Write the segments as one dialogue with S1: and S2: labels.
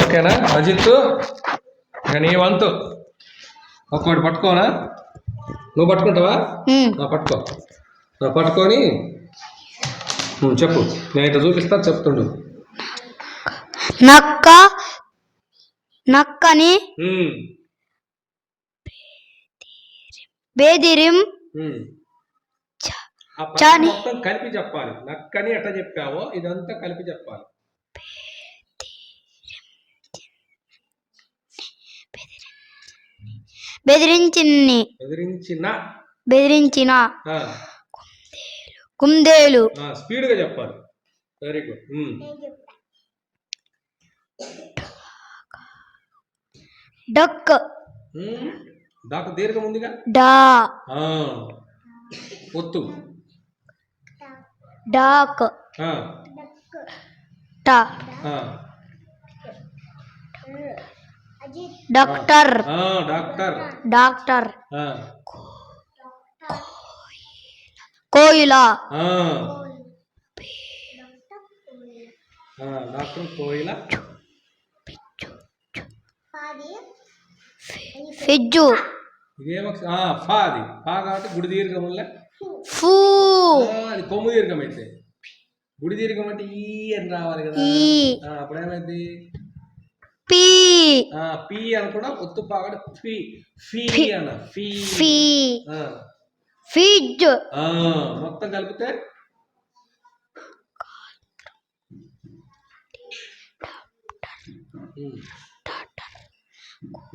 S1: ఓకేనా? అజిత్ నీ వంతు. ఒక్కటి పట్టుకోనా? నువ్వు పట్టుకుంటావా? పట్టుకో. పట్టుకొని చెప్పు. నేను ఇట్లా చూపిస్తా చెప్తుండు.
S2: నక్క నక్కని బేదిరిం.
S1: కలిపి చెప్పాలి. నక్కని ఎట్లా చెప్పావో ఇదంతా కలిపి చెప్పాలి.
S2: బెదిరించిన్ని.
S1: బెదిరించిన.
S2: బెదిరించిన. కుందేలు.
S1: ఆ, స్పీడ్గా చెప్పాలి. Very good um.
S2: Duck.
S1: Um. దాకా దీర్ఘం ఉందిగా?
S2: డా.
S1: ఒత్తు.
S2: డాక్. ట. డాక్టర్
S1: డాక్టర్
S2: డాక్టర్ కోయిల
S1: డాక్టర్ కోయిల
S2: ఫిజ్జు
S1: ఇదేమో ఆ, ఫా కాబట్టి గుడి దీర్ఘం వల్ల
S2: ఫూ.
S1: అది కొమ్ము దీర్ఘం అయితే. గుడి దీర్ఘం అంటే ఈ అని రావాలి కదా. అప్పుడు ఏమైంది
S2: పీ.
S1: పి అని కూడా ఒత్తు పాగడ ఫీ ఫీ. అన్న. ఫీ.
S2: ఫీ. ఫిజ్.
S1: మొత్తం కలిపితే.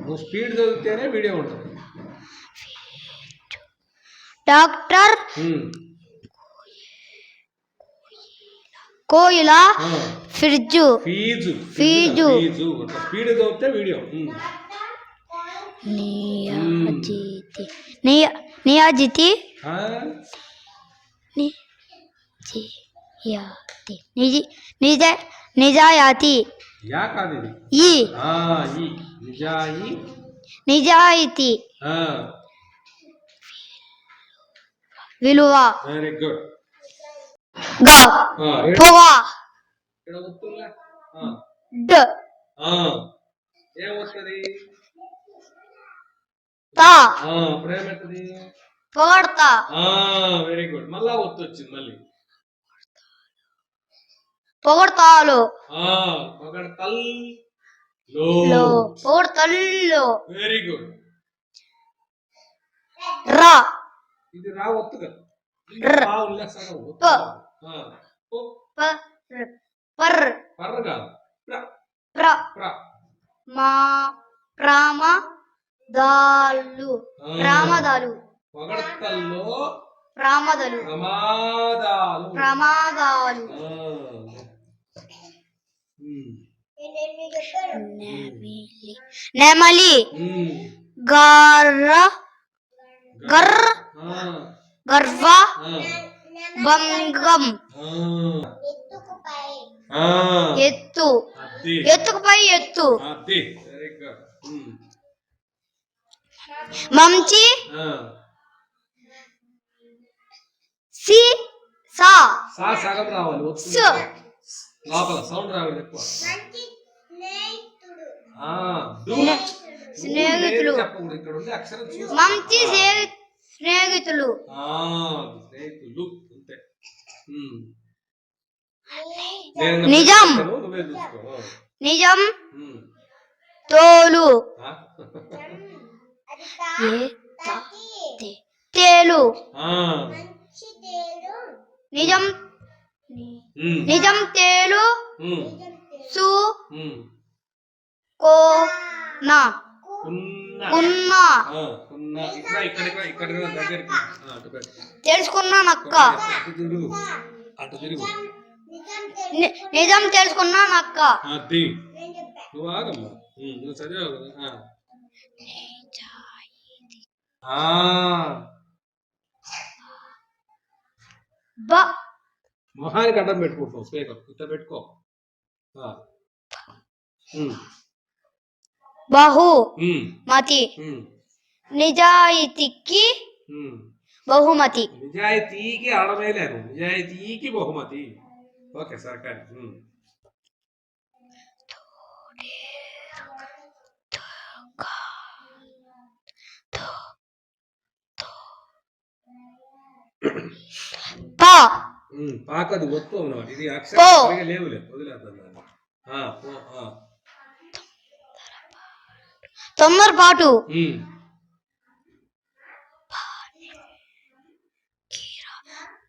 S1: నువ్వు స్పీడ్ చదివితేనే వీడియో ఉంటుంది.
S2: డాక్టర్. కోయిల. Fridge.
S1: Fee.
S2: Fee.
S1: Fee. Speed చదివితే వీడియో.
S2: నియాజితి. నియ నియాజితి? నిజయాతి. నిజి నిజ నిజాయాతి.
S1: యా కాదు
S2: ఈ.
S1: ఆ, ఈ. నిజాయి.
S2: నిజాయితీ. విలువ.
S1: Very good.
S2: గ. పువ
S1: ఇక్కడ. ఆ,
S2: డ్.
S1: ఏం వస్తుంది?
S2: తా.
S1: ఆ, అప్పుడు ఏమవుతుంది
S2: పొగడతా
S1: వెరీ గుడ్ మళ్ళా ఒత్తు వచ్చింది మళ్ళీ
S2: పొగడతాలు పొగడతల్లు
S1: వెరీ గుడ్
S2: రా.
S1: ఇది రా ఒత్తు కదా.
S2: ర్.
S1: ఉల్లాసంగా ఒత్తు.
S2: పర్. పర్
S1: పర్ర కాదు. ప్ర,
S2: ప్ర.
S1: ప్ర.
S2: మా
S1: పొగడ్తల్లో ప్రమాదాలు.
S2: ప్రమాదాలు.
S1: ఆ. ఉమ్.
S2: నెమిలి. గర్ర గర్ర
S1: ఆ,
S2: గర్వ. భంగం. ఎత్తు. ఎత్తుకుపై ఎత్తు.
S1: ఉమ్.
S2: మంచి. సి. సా.
S1: సా సగం రావాలి. లోపల సౌండ్ రావాలి ఎక్కువ.
S2: స్నేహితులు. మంచి స్నే- స్నేహితులు.
S1: ఆ, స్నేహితులు. అంతే. నేను
S2: నిజం. నిజం. తోలు. తేలు. నిజం. నిజం తేలు. సు. కో. నా.
S1: ఉన్న.
S2: తెలుసుకున్నానక్క.
S1: అటు తిరుగు.
S2: నిజం తెలుసుకున్నానక్క
S1: అది నువ్వు ఆగమ్మా. నువ్వు చదివావు కదా. మొహానికి అడ్డం పెట్టుకుంటావు స్పీకర్. ఇట్లా పెట్టుకో.
S2: బహు. మతి. నిజాయితీకి. బహుమతి.
S1: నిజాయితీకి ఆడమేలేను. నిజాయితీకి బహుమతి. ఓకే సార్ కానీ
S2: పా.
S1: పాకది ఒత్తు అవునమాట ఇది అక్షరం లేవులే వదిలేద్దాం
S2: తొందర
S1: పాటు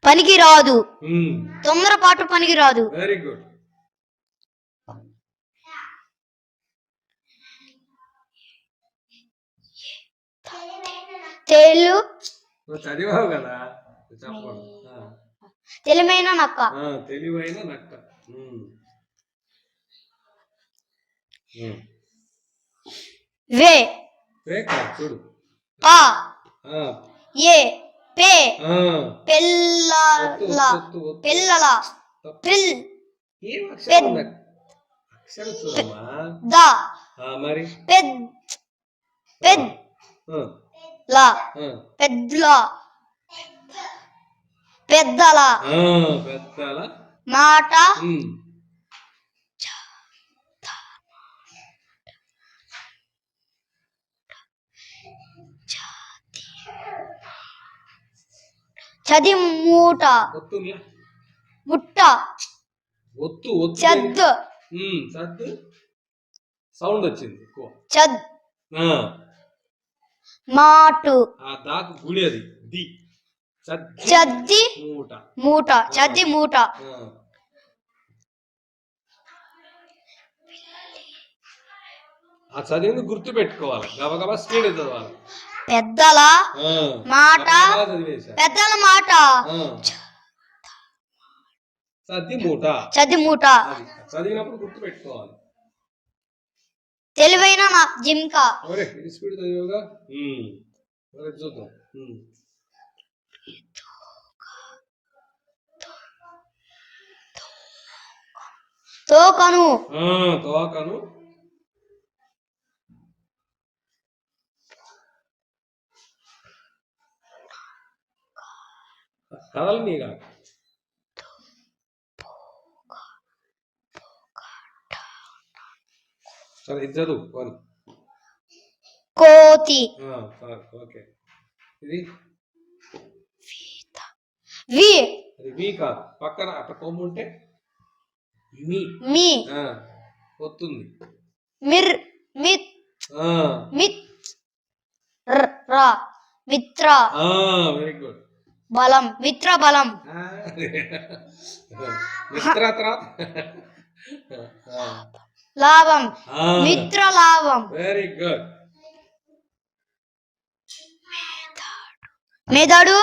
S2: పనికి రాదు
S1: ఉమ్,
S2: తొందరపాటు పనికి రాదు
S1: వెరీ గుడ్.
S2: తెలు
S1: చదివావు కదా.
S2: తెలివైన నక్క.
S1: తెలివైన నక్క.
S2: వే.
S1: రేఖ చూడు.
S2: పా
S1: ఆ,
S2: ఏ. పే. పిల్లల. పిల్లల. పిల్.
S1: ఏం అక్షరం ఉంది? అక్షరం చూడమ్మా.
S2: ద.
S1: ఆ, మరి?
S2: పెద్. పెద్. ల. పెద్దల. పెద్దల. మాట. చది మూట. ముట్ట.
S1: ఒత్తు ఒత్తు
S2: చద్.
S1: సౌండ్ వచ్చింది
S2: చద్. మాటు.
S1: దాకు గుడి అది. ది. చద్ది మూట.
S2: మూట. చద్ది మూట.
S1: ఆ. ఆ చదివింది గుర్తు పెట్టుకోవాలి గబగబా స్పీడ్ చదవాలి
S2: పెద్దల మాట. పెద్దల మాట.
S1: ఆ. సద్ది మూట
S2: చద్ది మూట
S1: అది. చదివినప్పుడు గుర్తు పెట్టుకోవాలి
S2: తెలివైన నా జింక.
S1: స్పీడ్ చదివావుగా? చూద్దాం.
S2: తోకను.
S1: తోకను. కదలు నీగా. సరే ఇది చదువు పోనీ.
S2: కోతి.
S1: ఓకే. ఇది?
S2: వి.
S1: అది మీ కాదు. పక్కన అక్కడ కొమ్ము ఉంటే మీ.
S2: మీ.
S1: వస్తుంది
S2: మిర్ మిత్ మిత్ ర్- మిత్ర.
S1: Very good.
S2: బలం మిత్ర బలం.
S1: మిత్ర
S2: లాభం మిత్ర లాభం.
S1: వెరీ గుడ్
S2: మెదడు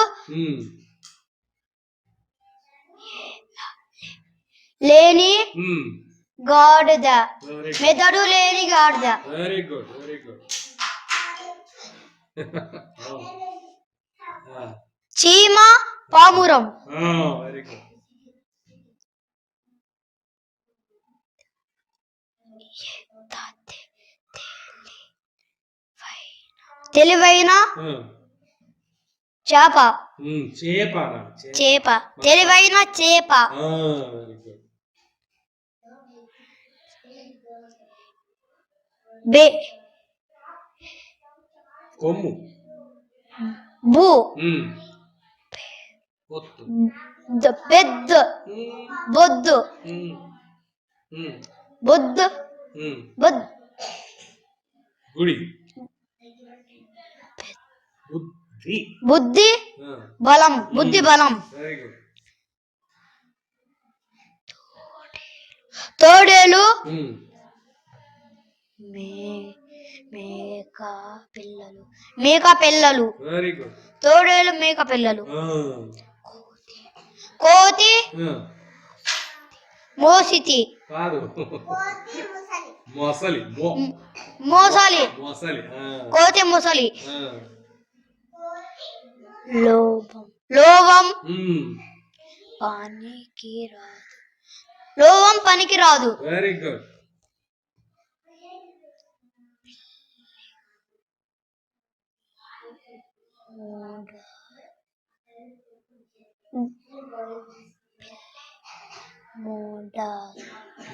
S2: లేని గాడిద. మెదడు లేని గాడిద.
S1: వెరీ గుడ్ వెరీ గుడ్
S2: చీమ పామురం.
S1: వెరీ గుడ్
S2: తెలివైన చేప.
S1: చేప
S2: చేప. తెలివైన చేప.
S1: గుడ్
S2: బే.
S1: కొమ్ము.
S2: బు.
S1: ఉమ్, ఒత్తు
S2: పెద్ద బొద్దు. బొద్దు. బొద్
S1: గుడి. బుద్ధి.
S2: బుద్ధి. బలం. బుద్ధి బలం.
S1: వెరీ గుడ్
S2: తోడేలు. మే. మేక పిల్లలు. మేక పిల్లలు.
S1: వెరీ గుడ్
S2: తోడేలు మేక పిల్లలు. కోతి మోసితి.
S1: కాదు. మొసలి. మో.
S2: మోసాలి.
S1: మొసలి.
S2: కోతి మొసలి. లోభం. లోభం పనికి రాదు లోభం పనికి రాదు
S1: వెరీ గుడ్.
S2: మూడ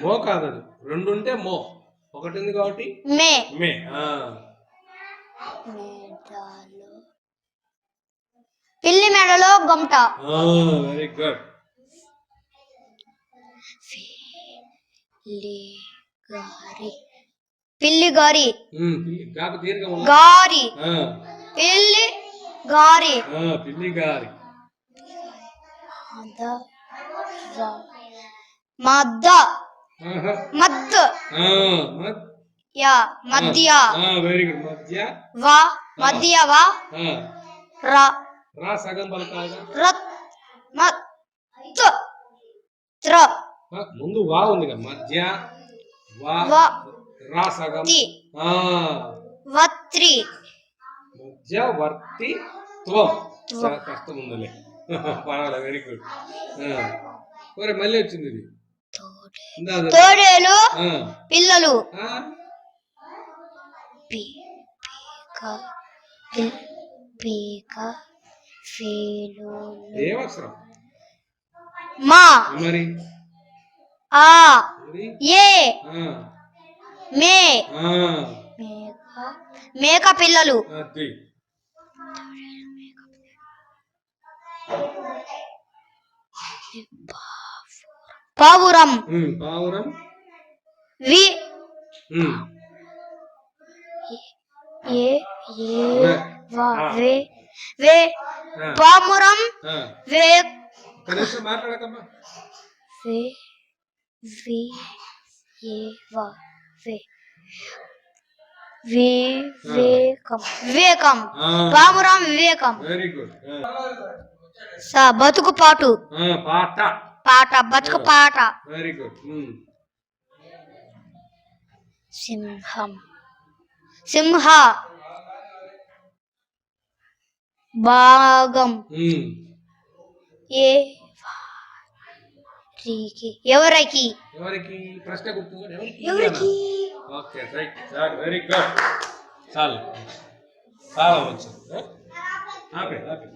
S1: మో కాదు అది రెండు ఉంటే మో. ఒకటి ఉంది కాబట్టి
S2: మే.
S1: మే.
S2: పిల్లి మెడలో గొమట
S1: వెరీ గుడ్.
S2: పిల్లి గారి. పిల్లి గారి.
S1: పిల్లి.
S2: గారి. పిల్లి గారి. మద్ద. మద్. యా మధ్య
S1: వెరీ గుడ్ మధ్య
S2: వ మధ్య వ. ర.
S1: రా సగం పలకాలిగా.
S2: రత్ మత్ త్ర.
S1: ఆ, ముందు వా ఉంది కదా. మధ్య వా రా సగం.
S2: తి.
S1: ఆ,
S2: వత్రి.
S1: మధ్య వర్తి త్వం. కష్టం ఉందిలే. పర్వాలేదు వెరీ గుడ్ ఒరే మళ్ళీ వచ్చింది ఇది.
S2: తోడేలు పిల్లలు. మా.
S1: మరి?
S2: ఆ. ఏ. మే. మేక పిల్లలు. పావురం.
S1: పావురం.
S2: వి. ఏ ఏ
S1: వే.
S2: వా పామురం. వే
S1: నిమిషం మాట్లాడకమ్మా.
S2: వే వి ఏ వా వే వివేకం. వివేకం పామురం వివేకం.
S1: Very good.
S2: బతుకు పాటు.
S1: పాట.
S2: పాట బతుకు పాట.
S1: వెరీ గుడ్ ఉమ్,
S2: సింహం. సింహ. భాగం.
S1: ఉమ్.
S2: ఏ వారికి? ఎవరికి?
S1: ఎవరికి? ప్రశ్న
S2: ఎవరికి?
S1: ఓకే రైట్ చాలు వెరీ గుడ్ చాలు. చాలా వచ్చు ఆపే ఆపే.